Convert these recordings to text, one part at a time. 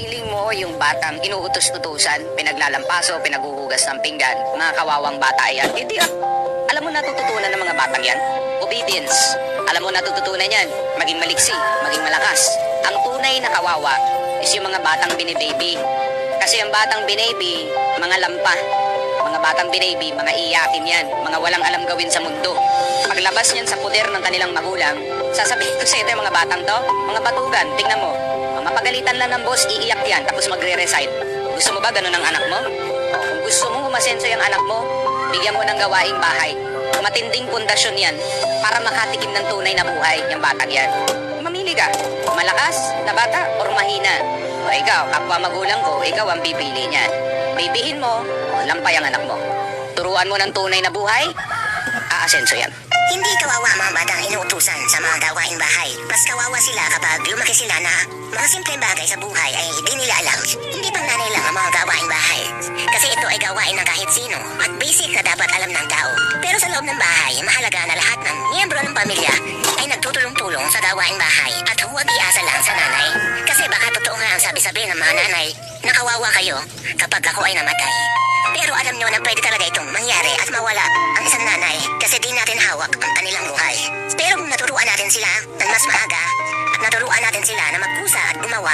Piling mo yung batang inuutos-utusan, pinaglalampaso, pinaguhugas ng pinggan, mga kawawang bata yan. Hindi ah. Alam mo natututunan ng mga batang yan? Obedience. Alam mo natututunan yan? Maging maliksi, maging malakas. Ang tunay na kawawa is yung mga batang binibaby. Kasi ang batang binaby, mga lampa. Mga batang binaby, mga iyakin yan. Mga walang alam gawin sa mundo. Paglabas niyan sa puder ng kanilang magulang, sasabihin ko sa ito yung mga batang to, mga batugan, tingnan mo. Mga pagalitan lang ng boss, iiyak yan, tapos magre-resign. Gusto mo ba ganun ang anak mo? Kung gusto mo umasenso yung anak mo, bigyan mo ng gawaing bahay. Matinding pundasyon yan para makatikim ng tunay na buhay yung batang yan. Mamili ka, malakas na bata or mahina. O ikaw, kapwa magulang ko, ikaw ang pipili niyan. Bibihin mo, o lampay ang anak mo. Turuan mo ng tunay na buhay, aasenso yan. Hindi kawawa mga batang inuutusan sa mga gawaing bahay. Mas kawawa sila kapag lumaki sila na mga simpleng bagay sa buhay ay hindi nila alam. Hindi pang nanay lang ang mga gawaing bahay. Kasi ito ay gawain ng kahit sino at basic na dapat alam ng tao. Pero sa loob ng bahay, mahalaga na lahat ng miyembro ng pamilya ay nagtutulong-tulong sa gawaing bahay at huwag iasa lang sa nanay. Kasi baka totoo nga ang sabi-sabi ng mga nanay na kawawa kayo kapag ako ay namatay. Pero alam nyo na pwede talaga itong mangyari at mawala ang isang nanay sila ng mas maaga at naturuan natin sila na magkusa at gumawa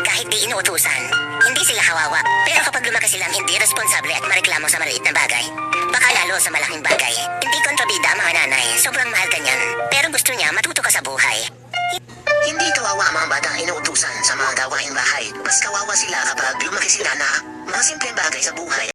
kahit di inuutusan, hindi sila kawawa. Pero kapag lumaki silang hindi responsable at mareklamo sa maliit na bagay, baka lalo sa malaking bagay. Hindi kontrabida ang mga nanay, sobrang mahal ka niyan. Pero gusto niya matuto ka sa buhay. Hindi kawawa ang mga batang inuutusan sa mga gawaing bahay. Mas kawawa sila kapag lumaki sila na mga simpleng bagay sa buhay